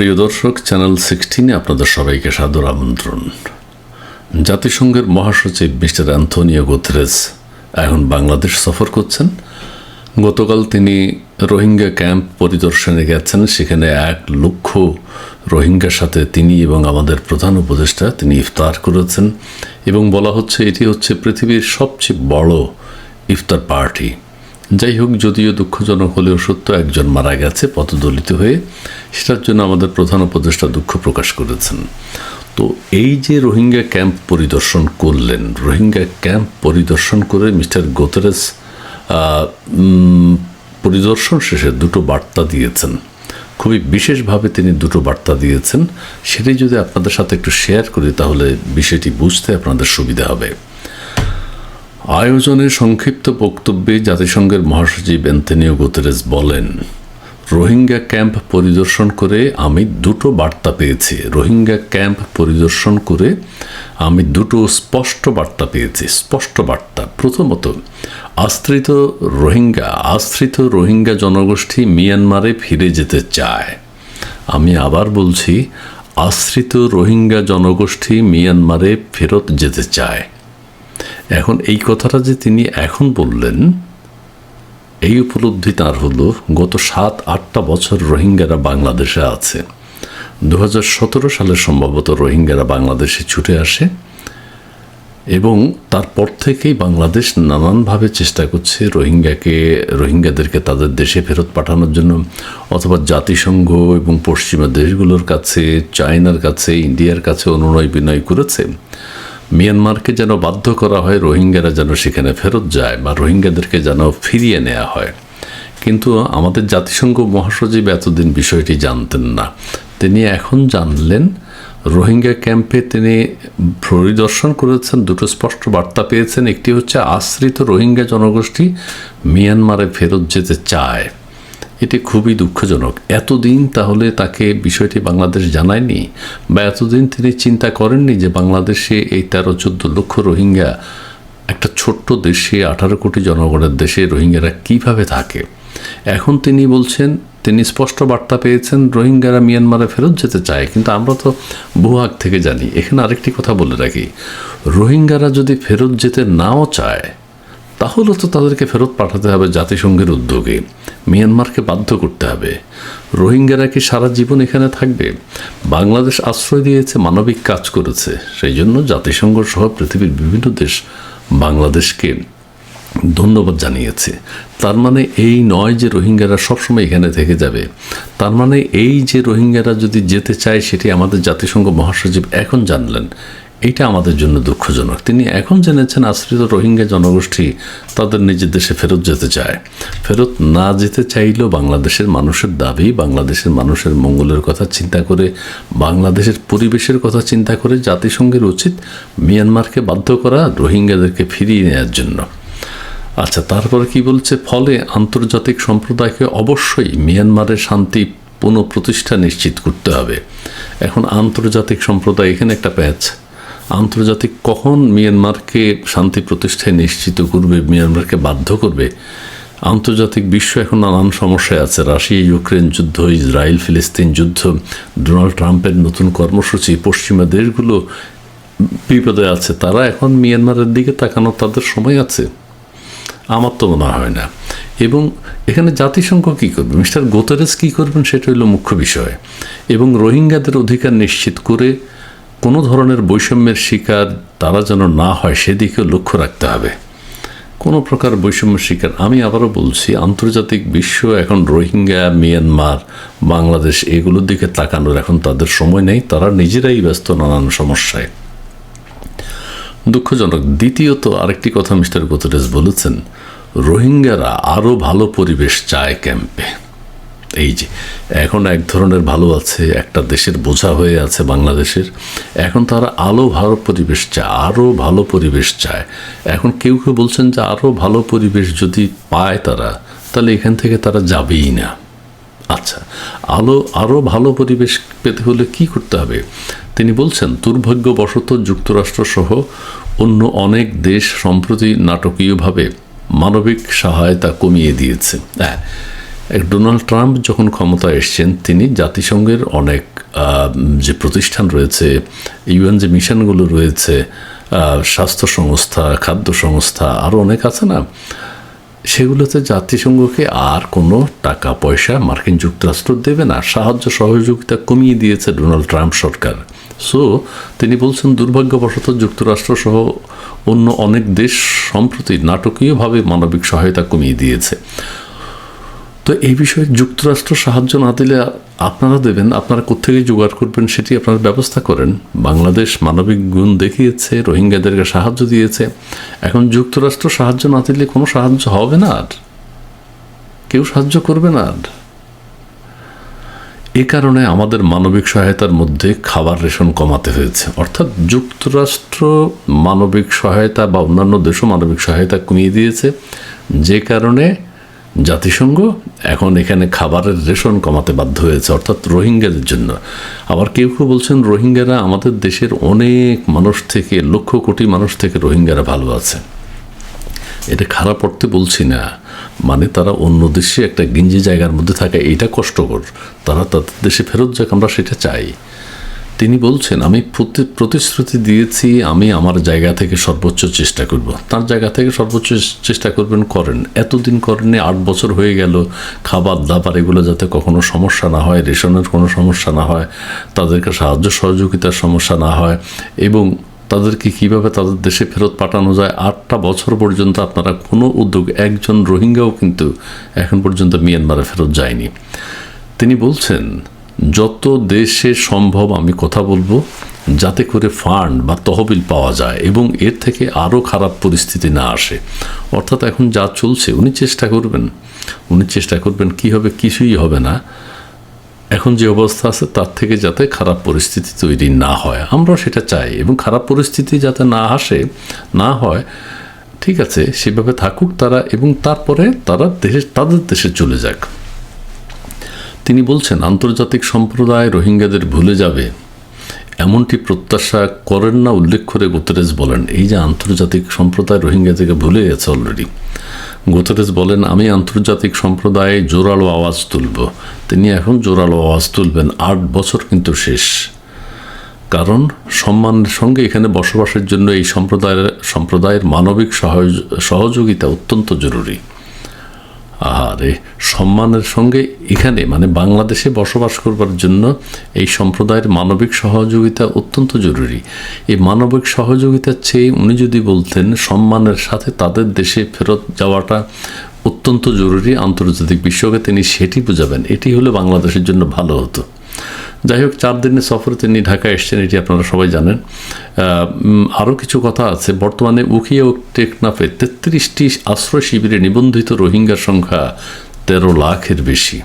প্রিয় দর্শক চ্যানেল সিক্সটিনে আপনাদের সবাইকে সাদর আমন্ত্রণ। জাতিসংঘের মহাসচিব মিস্টার অ্যান্থনিও গুথরেস এখন বাংলাদেশ সফর করছেন। গতকাল তিনি রোহিঙ্গা ক্যাম্প পরিদর্শনে গেছেন, সেখানে এক লক্ষ রোহিঙ্গার সাথে তিনি এবং আমাদের প্রধান উপদেষ্টা তিনি ইফতার করেছেন এবং বলা হচ্ছে এটি হচ্ছে পৃথিবীর সবচেয়ে বড় ইফতার পার্টি। যাই হোক, যদিও দুঃখজনক হলেও সত্য, একজন মারা গেছে পথদলিত হয়ে। সেটার জন্য আমাদের প্রধান উপদেষ্টা দুঃখ প্রকাশ করেছেন। তো এই যে রোহিঙ্গা ক্যাম্প পরিদর্শন করলেন, রোহিঙ্গা ক্যাম্প পরিদর্শন করে মিস্টার গোতরেস পরিদর্শন শেষে দুটো বার্তা দিয়েছেন। খুবই বিশেষভাবে তিনি দুটো বার্তা দিয়েছেন। সেটি যদি আপনাদের সাথে একটু শেয়ার করি, তাহলে বিষয়টি বুঝতে আপনাদের সুবিধা হবে। আয়োজনে সংক্ষিপ্ত বক্তব্যে জাতিসংঘের মহাসচিব অ্যান্থনিও গুতেরেস বলেন, রোহিঙ্গা ক্যাম্প পরিদর্শন করে আমি দুটো বার্তা পেয়েছি। রোহিঙ্গা ক্যাম্প পরিদর্শন করে আমি দুটো স্পষ্ট বার্তা পেয়েছি। স্পষ্ট বার্তা। প্রথমত, আশ্রিত রোহিঙ্গা আশ্রিত রোহিঙ্গা জনগোষ্ঠী মিয়ানমারে ফিরে যেতে চায়। আমি আবার বলছি, আশ্রিত রোহিঙ্গা জনগোষ্ঠী মিয়ানমারে ফেরত যেতে চায়। এখন এই কথাটা যে তিনি এখন বললেন, এই উপলব্ধি তার হলো, গত সাত, আটটা বছর রোহিঙ্গারা বাংলাদেশে আছে। দু হাজার সতেরো সালে সম্ভবত রোহিঙ্গারা বাংলাদেশে ছুটে আসে এবং তারপর থেকেই বাংলাদেশ নানানভাবে চেষ্টা করছে রোহিঙ্গাকে, রোহিঙ্গাদেরকে তাদের দেশে ফেরত পাঠানোর জন্য, অথবা জাতিসংঘ এবং পশ্চিমা দেশগুলোর কাছে, চায়নার কাছে, ইন্ডিয়ার কাছে অনুনয় বিনয় করেছে। মিয়ানমারকে যেন বাধ্য করা হয়, রোহিঙ্গারা যেন সেখানে ফেরত যায় বা রোহিঙ্গাদেরকে যেন ফিরিয়ে নেওয়া হয়। কিন্তু আমাদের জাতিসংঘ মহাসচিব এতদিন বিষয়টি জানতেন না। তিনি এখন জানলেন, রোহিঙ্গা ক্যাম্পে তিনি পরিদর্শন করেছেন, দুটো স্পষ্ট বার্তা পেয়েছেন। একটি হচ্ছে, আশ্রিত রোহিঙ্গা জনগোষ্ঠী মিয়ানমারে ফেরত যেতে চায়। এটি খুবই দুঃখজনক। এতদিন তাহলে তাকে বিষয়টি বাংলাদেশ জানায়নি? বা এতদিন তিনি চিন্তা করেননি যে বাংলাদেশে এই তেরো চোদ্দ লক্ষ রোহিঙ্গা একটা ছোট্ট দেশে, আঠারো কোটি জনগণের দেশে রোহিঙ্গারা কীভাবে থাকে? এখন তিনি বলছেন, তিনি স্পষ্ট বার্তা পেয়েছেন, রোহিঙ্গারা মিয়ানমারে ফেরত যেতে চায়। কিন্তু আমরা তো বহু আগ থেকে জানি। এখানে আরেকটি কথা বলে রাখি। রোহিঙ্গারা যদি ফেরত যেতে নাও চায়, তাহলে তো তাদেরকে ফেরত পাঠাতে হবে জাতিসংঘের উদ্যোগে। মিয়ানমারকে বাধ্য করতে হবে। রোহিঙ্গারা কি সারা জীবন এখানে থাকবে? বাংলাদেশ আশ্রয় দিয়েছে, মানবিক কাজ করেছে। সেই জন্য জাতিসংঘ সহ পৃথিবীর বিভিন্ন দেশ বাংলাদেশকে ধন্যবাদ জানিয়েছে। তার মানে এই নয় যে রোহিঙ্গারা সবসময় এখানে থেকে যাবে। তার মানে এই যে রোহিঙ্গারা যদি যেতে চায়, সেটি আমাদের জাতিসংঘ মহাসচিব এখন জানলেন। এটা আমাদের জন্য দুঃখজনক। তিনি এখন জেনেছেন আশ্রিত রোহিঙ্গা জনগোষ্ঠী তাদের নিজের দেশে ফেরত যেতে চায়। ফেরত না যেতে চাইলেও বাংলাদেশের মানুষের দাবি, বাংলাদেশের মানুষের মঙ্গলের কথা চিন্তা করে, বাংলাদেশের পরিবেশের কথা চিন্তা করে জাতিসংঘের উচিত মিয়ানমারকে বাধ্য করা রোহিঙ্গাদেরকে ফিরিয়ে নেওয়ার জন্য। আচ্ছা তারপরে কি বলছে? ফলে আন্তর্জাতিক সম্প্রদায়কে অবশ্যই মিয়ানমারের শান্তি পুনঃপ্রতিষ্ঠা নিশ্চিত করতে হবে। এখন আন্তর্জাতিক সম্প্রদায় এখানে একটা প্যাচ। আন্তর্জাতিক কখন মিয়ানমারকে শান্তি প্রতিষ্ঠায় নিশ্চিত করবে, মিয়ানমারকে বাধ্য করবে? আন্তর্জাতিক বিশ্ব এখন নানান সমস্যায় আছে। রাশিয়া, ইউক্রেন যুদ্ধ, ইসরায়েল, ফিলিস্তিন যুদ্ধ, ডোনাল্ড ট্রাম্পের নতুন কর্মসূচি, পশ্চিমা দেশগুলো বিপদে আছে। তারা এখন মিয়ানমারের দিকে তাকানোর তাদের সময় আছে। আমার তো মনে হয় না। এবং এখানে জাতিসংঘ কী করবে? মিস্টার গোতারেস কী করবেন সেটা হলো মুখ্য বিষয়। এবং রোহিঙ্গাদের অধিকার নিশ্চিত করে কোনো ধরনের বৈষম্যের শিকার তারা যেন না হয়, সেদিকেও লক্ষ্য রাখতে হবে। কোনো প্রকার বৈষম্যের শিকার, আমি আবারও বলছি, আন্তর্জাতিক বিশ্ব এখন রোহিঙ্গা, মিয়ানমার, বাংলাদেশ এগুলোর দিকে তাকানোর এখন তাদের সময় নেই, তারা নিজেরাই ব্যস্ত নানান সমস্যায়। দুঃখজনক, দ্বিতীয়ত আরেকটি কথা মিস্টার গোতরেস বলেছেন, রোহিঙ্গারা আরও ভালো পরিবেশ চায় ক্যাম্পে। এই যে, এখন এক ধরনের ভালো আছে, একটা দেশের বোঝা হয়ে আছে বাংলাদেশের। এখন তারা আলো ভালো পরিবেশ চায় আরও ভালো পরিবেশ চায়। এখন কেউ কেউ বলছেন যে আরও ভালো পরিবেশ যদি পায় তারা, তাহলে এখান থেকে তারা যাবেই না। আচ্ছা আলো আরও ভালো পরিবেশ পেতে হলে কি করতে হবে? তিনি বলছেন, দুর্ভাগ্যবশত যুক্তরাষ্ট্রসহ অন্য অনেক দেশ সম্প্রতি নাটকীয়ভাবে মানবিক সহায়তা কমিয়ে দিয়েছে। হ্যাঁ ডোনাল্ড ট্রাম্প যখন ক্ষমতায় এসছেন, তিনি জাতিসংঘের অনেক যে প্রতিষ্ঠান রয়েছে, ইউএন যে মিশনগুলো রয়েছে স্বাস্থ্য সংস্থা, খাদ্য সংস্থা আরও অনেক আছে না? সেগুলোতে জাতিসংঘকে আর কোনো টাকা, পয়সা মার্কিন যুক্তরাষ্ট্র দেবে না। সাহায্য সহযোগিতা কমিয়ে দিয়েছে ডোনাল্ড ট্রাম্প সরকার। সো, তিনি বলছেন দুর্ভাগ্যবশত যুক্তরাষ্ট্র সহ অন্য অনেক দেশ সম্প্রতি নাটকীয়ভাবে মানবিক সহায়তা কমিয়ে দিয়েছে। তো এই বিষয়ে যুক্তরাষ্ট্র সাহায্য না দিলে আপনারা দেবেন, আপনারা কোথেকে জোগাড় করবেন সেটি আপনারা ব্যবস্থা করেন। বাংলাদেশ মানবিক গুণ দেখিয়েছে, রোহিঙ্গাদেরকে সাহায্য দিয়েছে। এখন যুক্তরাষ্ট্র সাহায্য না দিলে কোনো সাহায্য হবে না আর? কেউ সাহায্য করবে না আর? এ কারণে আমাদের মানবিক সহায়তার মধ্যে খাবার রেশন কমাতে হয়েছে। অর্থাৎ যুক্তরাষ্ট্র মানবিক সহায়তা বা অন্যান্য দেশও মানবিক সহায়তা কমিয়ে দিয়েছে। যে কারণে জাতিসংঘ এখন এখানে খাবারের রেশন কমাতে বাধ্য হয়েছে, অর্থাৎ রোহিঙ্গাদের জন্য। আবার কেউ কেউ বলছেন রোহিঙ্গারা আমাদের দেশের অনেক মানুষ থেকে, লক্ষ কোটি মানুষ থেকে রোহিঙ্গারা ভালো আছে। এটা খারাপ অর্থে বলছি না। মানে তারা অন্য দেশে একটা গিঞ্জি জায়গার মধ্যে থাকে এটা কষ্টকর। তারা তাদের দেশে ফেরত যাক, আমরা সেটা চাই। তিনি বলছেন, আমি প্রতি- প্রতিশ্রুতি দিয়েছি, আমি আমার জায়গা থেকে সর্বোচ্চ চেষ্টা করব। তার জায়গা থেকে সর্বোচ্চ চেষ্টা করবেন করেন। এতদিন করেননি, আট বছর হয়ে গেল, খাবার দাবার এগুলো যাতে কখনো সমস্যা না হয়, রেশনের কোনো সমস্যা না হয়, তাদেরকে সাহায্য সহযোগিতার সমস্যা না হয়, এবং তাদেরকে কীভাবে তাদের দেশে ফেরত পাঠানো যায়, আটটা বছর পর্যন্ত আপনারা কোনো উদ্যোগ, একজন রোহিঙ্গাও কিন্তু এখন পর্যন্ত মিয়ানমারে ফেরত যায়নি। তিনি বলছেন যত দেশে সম্ভব আমি কথা বলব, যাতে করে ফান্ড বা তহবিল পাওয়া যায় এবং এর থেকে আরও খারাপ পরিস্থিতি না আসে। অর্থাৎ এখন যা চলছে, উনি চেষ্টা করবেন। উনি চেষ্টা করবেন কী হবে, কিছুই হবে না। এখন যে অবস্থা আছে, তার থেকে যাতে খারাপ পরিস্থিতি তৈরি না হয়। আমরা সেটা চাই এবং খারাপ পরিস্থিতি যাতে না আসে, না হয়, ঠিক আছে, সেভাবে থাকুক তারা এবং তারপরে তারা দেশে, তাদের দেশে চলে যাক। তিনি বলছেন, আন্তর্জাতিক সম্প্রদায় রোহিঙ্গাদের ভুলে যাবে। এমনটি প্রত্যাশা করেন না উল্লেখ করে গোতরেজ বলেন। এই যে আন্তর্জাতিক সম্প্রদায় রোহিঙ্গাদেরকে ভুলে গেছে অলরেডি গোতরেজ বলেন, আমি আন্তর্জাতিক সম্প্রদায়ে জোরালো আওয়াজ তুলব। তিনি এখন জোরালো আওয়াজ তুলবেন। আট বছর কিন্তু শেষ। কারণ সম্মানের সঙ্গে এখানে বসবাসের জন্য এই সম্প্রদায়ের সম্প্রদায়ের মানবিক সহযোগিতা অত্যন্ত জরুরি। আরে সম্মানের সঙ্গে এখানে মানে বাংলাদেশে বসবাস করবার জন্য এই সম্প্রদায়ের মানবিক সহযোগিতা অত্যন্ত জরুরি। এই মানবিক সহযোগিতার চেয়ে উনি যদি বলতেন, সম্মানের সাথে তাদের দেশে ফেরত যাওয়াটা অত্যন্ত জরুরি আন্তর্জাতিক বিশ্বকে তিনি সেটি বুঝাবেন। এটি হলে বাংলাদেশের জন্য ভালো হতো। যাই হোক, চার দিনের সফরে তিনি ঢাকা এসছেন, এটি আপনারা সবাই জানেন। আরও কিছু কথা আছে। বর্তমানে উকিয়া ও টেকনাফে তেত্রিশটি আশ্রয় শিবিরে নিবন্ধিত রোহিঙ্গার সংখ্যা তেরো লাখের বেশি।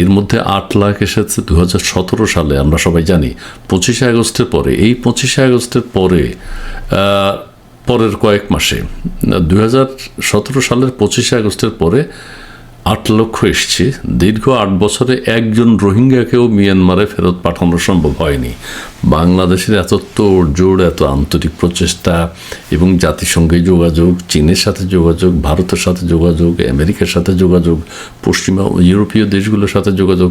এর মধ্যে আট লাখ এসেছে দু হাজার সতেরো সালে, আমরা সবাই জানি। পঁচিশে আগস্টের পরে, এই পঁচিশে আগস্টের পরে পরের কয়েক মাসে। দু হাজার সতেরো সালের পঁচিশে আগস্টের পরে আট লক্ষ এসছে। দীর্ঘ আট বছরে একজন রোহিঙ্গাকেও মিয়ানমারে ফেরত পাঠানো সম্ভব হয়নি। বাংলাদেশের এত জোড় এত আন্তরিক প্রচেষ্টা এবং জাতিসংঘে যোগাযোগ, চীনের সাথে যোগাযোগ, ভারতের সাথে যোগাযোগ, আমেরিকার সাথে যোগাযোগ, পশ্চিমা ইউরোপীয় দেশগুলোর সাথে যোগাযোগ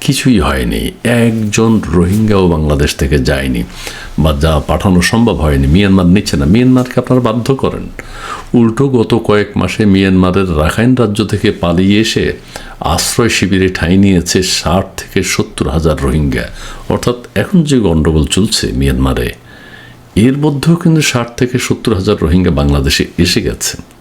কিছুই হয়নি। একজন রোহিঙ্গাও বাংলাদেশ থেকে যায়নি বা যা পাঠানো সম্ভব হয়নি। মিয়ানমার নিচ্ছে না। মিয়ানমারকে আপনারা বাধ্য করেন। উল্টো গত কয়েক মাসে মিয়ানমারের রাখাইন রাজ্য থেকে পালিয়ে এসে আশ্রয় শিবিরে ঠাঁই নিয়েছে ষাট থেকে সত্তর হাজার রোহিঙ্গা। অর্থাৎ এখন যে গণ্ডগোল চলছে মিয়ানমারে, এর মধ্যেও কিন্তু ষাট থেকে সত্তর হাজার রোহিঙ্গা বাংলাদেশে এসে গেছে।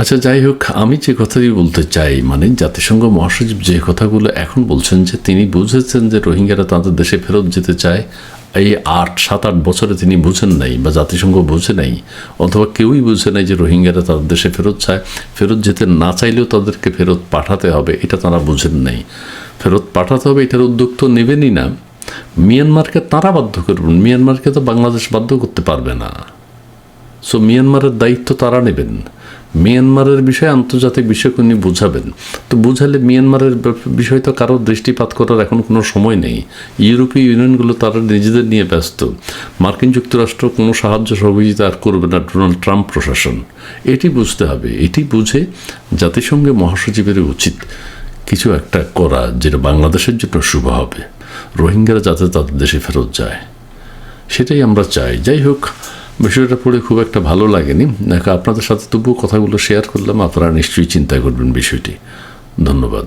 আচ্ছা যাই হোক, আমি যে কথাই বলতে চাই মানে জাতিসংঘ মহাসচিব যে কথাগুলো এখন বলছেন যে তিনি বুঝেছেন যে রোহিঙ্গারা তাদের দেশে ফেরত যেতে চায়, এই আট, সাত, আট বছরে তিনি বুঝেন নাই বা জাতিসংঘ বুঝে নাই, অথবা কেউই বুঝে নাই যে রোহিঙ্গারা তাদের দেশে ফেরত চায়। ফেরত যেতে না চাইলেও তাদেরকে ফেরত পাঠাতে হবে, এটা তারা বুঝেন নাই। ফেরত পাঠাতে হবে, এটার উদ্যোগ তো নেবেনই না। মিয়ানমারকে তারা বাধ্য করবেন, মিয়ানমারকে তো বাংলাদেশ বাধ্য করতে পারবে না। সো মিয়ানমারের দায়িত্ব তারা নেবেন। মিয়ানমারের বিষয়ে আন্তর্জাতিক বিষয়কে উনি বোঝাবেন। তো বুঝালে মিয়ানমারের বিষয় তো কারও দৃষ্টিপাত করার এখন কোনো সময় নেই। ইউরোপীয় ইউনিয়নগুলো তারা নিজেদের নিয়ে ব্যস্ত। মার্কিন যুক্তরাষ্ট্র কোনো সাহায্য সহযোগিতা আর করবে না ডোনাল্ড ট্রাম্প প্রশাসন। এটি বুঝতে হবে। এটি বুঝে জাতিসংঘে মহাসচিবের উচিত কিছু একটা করা যেটা বাংলাদেশের জন্য শুভ হবে। রোহিঙ্গারা যাতে তাদের দেশে ফেরত যায়। সেটাই আমরা চাই। যাই হোক বিষয়টা পড়ে খুব একটা ভালো লাগেনি। আপনাদের সাথে তবুও কথাগুলো শেয়ার করলাম, আপনারা নিশ্চয়ই চিন্তা করবেন বিষয়টি। ধন্যবাদ।